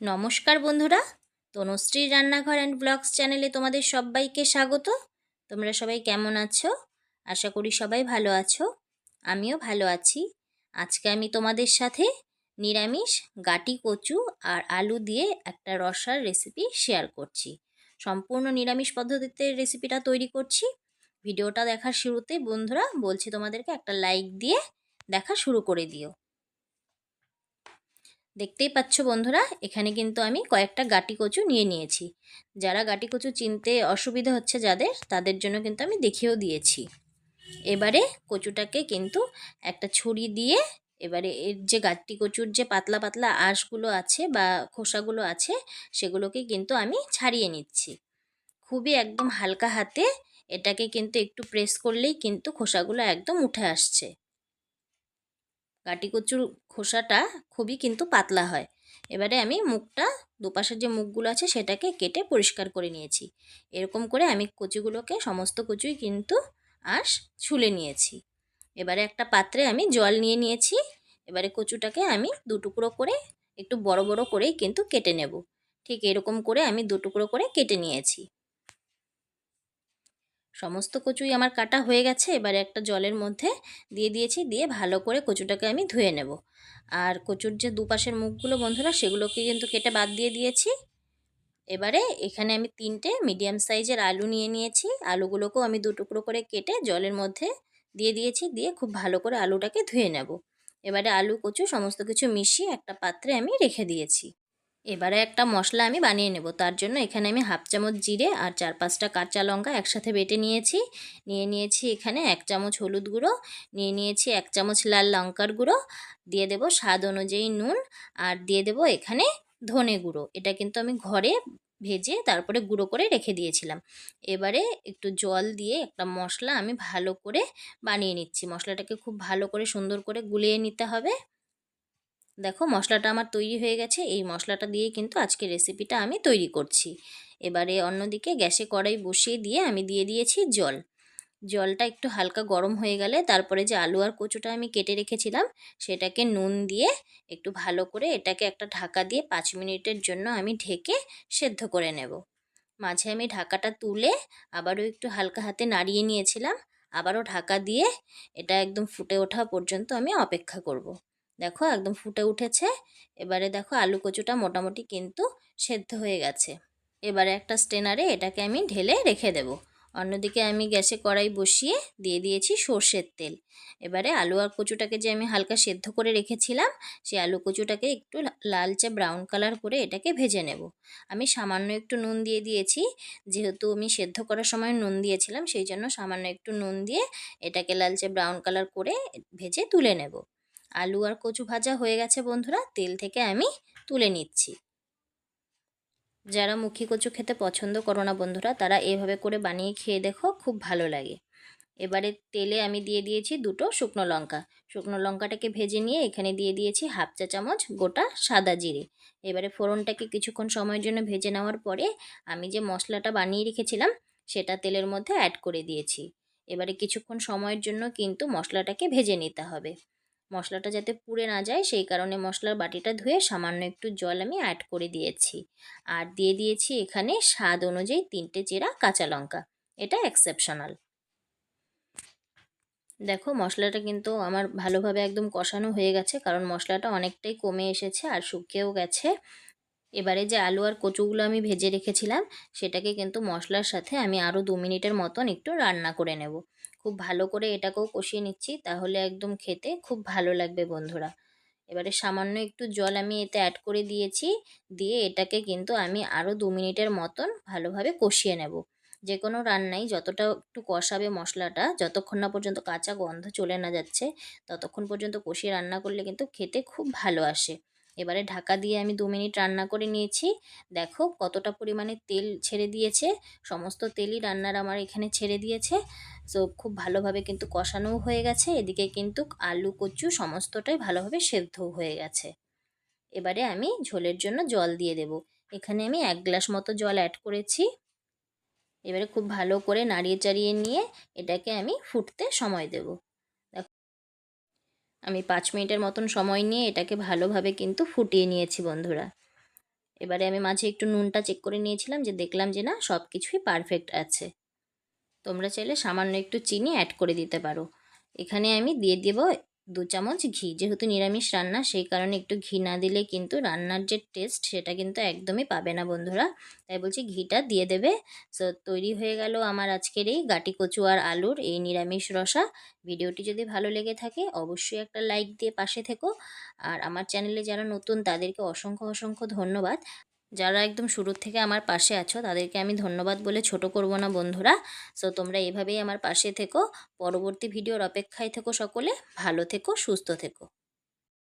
নমস্কার বন্ধুরা তনুশ্রী রান্নাঘর অ্যান্ড ব্লগস চ্যানেলে তোমাদের সবাইকে স্বাগত। তোমরা সবাই কেমন আছো? আশা করি সবাই ভালো আছো। আমিও ভালো আছি। আজকে আমি তোমাদের সাথে নিরামিষ গাটি কচু আর আলু দিয়ে একটা রসার রেসিপি শেয়ার করছি। সম্পূর্ণ নিরামিষ পদ্ধতিতে রেসিপিটা তৈরি করছি। ভিডিওটা দেখার শুরুতে বন্ধুরা বলছি তোমাদেরকে একটা লাইক দিয়ে দেখা শুরু করে দিও। দেখতেই পাচ্ছ বন্ধুরা, এখানে কিন্তু আমি কয়েকটা গাটি কচু নিয়ে নিয়েছি। যারা গাটি কচু চিনতে অসুবিধা হচ্ছে যাদের, তাদের জন্য কিন্তু আমি দেখিয়েও দিয়েছি। এবারে কচুটাকে কিন্তু একটা ছুরি দিয়ে, এবারে এর যে গাটি কচুর যে পাতলা পাতলা আঁশগুলো আছে বা খোসাগুলো আছে, সেগুলোকে কিন্তু আমি ছাড়িয়ে নিচ্ছি। খুবই একদম হালকা হাতে এটাকে কিন্তু একটু প্রেস করলেই কিন্তু খোসাগুলো একদম উঠে আসছে। কাটি কচুর খোসাটা খুবই কিন্তু পাতলা হয়। এবারে আমি মুখটা, দুপাশের যে মুখগুলো আছে সেটাকে কেটে পরিষ্কার করে নিয়েছি। এরকম করে আমি কচুগুলোকে, সমস্ত কচুই কিন্তু আঁশ ছুলে নিয়েছি। এবারে একটা পাত্রে আমি জল নিয়ে নিয়েছি। এবারে কচুটাকে আমি দু টুকরো করে, একটু বড় বড় করেই কিন্তু কেটে নেব। ঠিক এরকম করে আমি দু টুকরো করে কেটে নিয়েছি। সমস্ত কচুই আমার কাটা হয়ে গেছে, এবারে একটা জলের মধ্যে দিয়ে দিয়েছি, দিয়ে ভালো করে কচুটাকে আমি ধুয়ে নেব। আর কচুর যে দুপাশের মুখগুলো বন্ধুরা, সেগুলোকে কিন্তু কেটে বাদ দিয়ে দিয়েছি। এবারে এখানে আমি তিনটে মিডিয়াম সাইজের আলু নিয়ে নিয়েছি। আলুগুলোকেও আমি দু টুকরো করে কেটে জলের মধ্যে দিয়ে দিয়েছি, দিয়ে খুব ভালো করে আলুটাকে ধুয়ে নেব। এবারে আলু, কচু, সমস্ত কিছু মিশিয়ে একটা পাত্রে আমি রেখে দিয়েছি। এবারে একটা মশলা আমি বানিয়ে নেব। তার জন্য এখানে আমি হাফ চামচ জিরে আর চার পাঁচটা কাঁচা লঙ্কা একসাথে বেটে নিয়েছি। নিয়ে নিয়েছি এখানে এক চামচ হলুদ গুঁড়ো, নিয়ে নিয়েছি এক চামচ লাল লঙ্কার গুঁড়ো, দিয়ে দেব স্বাদ অনুযায়ী নুন আর দিয়ে দেব এখানে ধনে গুঁড়ো। এটা কিন্তু আমি ঘরে ভেজে তারপরে গুঁড়ো করে রেখে দিয়েছিলাম। এবারে একটু জল দিয়ে একটা মশলা আমি ভালো করে বানিয়ে নিচ্ছি। মশলাটাকে খুব ভালো করে সুন্দর করে গুলিয়ে নিতে হবে। দেখো মশলাটা আমার তৈরি হয়ে গেছে, এই মশলাটা দিয়ে কিন্তু আজকে রেসিপিটা আমি তৈরি করছি। এবারে অন্যদিকে গ্যাসে কড়াই বসিয়ে দিয়ে আমি দিয়ে দিয়েছি জল। জলটা একটু হালকা গরম হয়ে গেলে তারপরে যে আলু আর কচুটা আমি কেটে রেখেছিলাম, সেটাকে নুন দিয়ে একটু ভালো করে এটাকে একটা ঢাকা দিয়ে পাঁচ মিনিটের জন্য আমি ঢেকে সেদ্ধ করে নেব। মাঝে আমি ঢাকাটা তুলে আবারও একটু হালকা হাতে নাড়িয়ে নিয়েছিলাম, আবারও ঢাকা দিয়ে এটা একদম ফুটে ওঠা পর্যন্ত আমি অপেক্ষা করব। দেখো একদম ফুটে উঠেছে। এবারে দেখো আলু কচুটা মোটামুটি কিন্তু সেদ্ধ হয়ে গেছে। এবারে একটা স্টেনারে এটাকে আমি ঢেলে রেখে দেব। অন্যদিকে আমি গ্যাসে কড়াই বসিয়ে দিয়ে দিয়েছি সর্ষের তেল। এবারে আলু আর কচুটাকে যে আমি হালকা সেদ্ধ করে রেখেছিলাম, সেই আলু কচুটাকে একটু লালচে ব্রাউন কালার করে এটাকে ভেজে নেব। আমি সামান্য একটু নুন দিয়ে দিয়েছি। যেহেতু আমি সেদ্ধ করার সময় নুন দিয়েছিলাম, সেই জন্য সামান্য একটু নুন দিয়ে এটাকে লালচে ব্রাউন কালার করে ভেজে তুলে নেব। আলু আর কচু ভাজা হয়ে গেছে বন্ধুরা, তেল থেকে আমি তুলে নিচ্ছি। যারা মুখী কচু খেতে পছন্দ করো না বন্ধুরা, তারা এভাবে করে বানিয়ে খেয়ে দেখো, খুব ভালো লাগে। এবারে তেলে আমি দিয়ে দিয়েছি দুটো শুকনো লঙ্কা। শুকনো লঙ্কাটাকে ভেজে নিয়ে এখানে দিয়ে দিয়েছি হাফ চা চামচ গোটা সাদা জিরে। এবারে ফোড়নটাকে কিছুক্ষণ সময়ের জন্য ভেজে নেওয়ার পরে আমি যে মশলাটা বানিয়ে রেখেছিলাম, সেটা তেলের মধ্যে অ্যাড করে দিয়েছি। এবারে কিছুক্ষণ সময়ের জন্য কিন্তু মশলাটাকে ভেজে নিতে হবে। মশলাটা যাতে পুড়ে না যায়, সেই কারণে মশলার বাটিটা ধুয়ে সামান্য একটু জল আমি অ্যাড করে দিয়েছি। আর দিয়ে দিয়েছি এখানে স্বাদ অনুযায়ী তিনটে চেরা কাঁচা লঙ্কা। এটা এক্সেপশনাল দেখো, মশলাটা কিন্তু আমার ভালোভাবে একদম কষানো হয়ে গেছে, কারণ মশলাটা অনেকটাই কমে এসেছে আর শুকিয়েও গেছে। এবারে যে আলু আর কচুগুলো আমি ভেজে রেখেছিলাম, সেটাকে কিন্তু মশলার সাথে আমি আরও দু মিনিটের মতন একটু রান্না করে নেব। খুব ভালো করে এটাকেও কষিয়ে নিচ্ছি, তাহলে একদম খেতে খুব ভালো লাগবে বন্ধুরা। এবারে সামান্য একটু জল আমি এতে অ্যাড করে দিয়েছি, দিয়ে এটাকে কিন্তু আমি আরও দু মিনিটের মতন ভালোভাবে কষিয়ে নেব। যে কোনো রান্নাই যতটা একটু কষাবে মশলাটা, যতক্ষণ না পর্যন্ত কাঁচা গন্ধ চলে না যাচ্ছে, ততক্ষণ পর্যন্ত কষিয়ে রান্না করলে কিন্তু খেতে খুব ভালো আসে। এবারে ঢাকা দিয়ে আমি দু মিনিট রান্না করে নিয়েছি। দেখো কতটা পরিমাণে তেল ছেড়ে দিয়েছে। সমস্ত তেলই রান্নার আমার এখানে ছেড়ে দিয়েছে। তো খুব ভালোভাবে কিন্তু কষানোও হয়ে গেছে। এদিকে কিন্তু আলু, কচু সমস্তটাই ভালোভাবে সেদ্ধও হয়ে গেছে। এবারে আমি ঝোলের জন্য জল দিয়ে দেব। এখানে আমি এক গ্লাস মতো জল অ্যাড করেছি। এবারে খুব ভালো করে নাড়িয়ে চাড়িয়ে নিয়ে এটাকে আমি ফুটতে সময় দেব। আমি পাঁচ মিনিটের মতন সময় নিয়ে এটাকে ভালোভাবে কিন্তু ফুটিয়ে নিয়েছি, বন্ধুরা। এবারে আমি মাঝে একটু নুনটা চেক করে নিয়েছিলাম যে দেখলাম যে না সব কিছুই পারফেক্ট আছে। তোমরা চাইলে সামান্য একটু চিনি অ্যাড করে দিতে পারো। এখানে আমি দিয়ে দেব দু চামচ ঘি। যেহেতু নিরামিষ রান্না, সেই কারণে একটু ঘি না দিলে কিন্তু রান্নার যে টেস্ট সেটা কিন্তু একদমই পাবে না বন্ধুরা। তাই বলছি ঘিটা দিয়ে দেবে। সো তৈরি হয়ে গেল আমার আজকের এই গাটি কচু আর আলুর এই নিরামিষ রসা। ভিডিওটি যদি ভালো লেগে থাকে, অবশ্যই একটা লাইক দিয়ে পাশে থেকো। আর আমার চ্যানেলে যারা নতুন, তাদেরকে অসংখ্য অসংখ্য ধন্যবাদ। যারা একদম শুরুর থেকে আমার পাশে আছো, তাদেরকে আমি ধন্যবাদ বলে ছোট করব না বন্ধুরা। সো তোমরা এভাবেই আমার পাশে থেকো। পরবর্তী ভিডিওর অপেক্ষায় থেকো সকলে। ভালো থেকো, সুস্থ থেকো।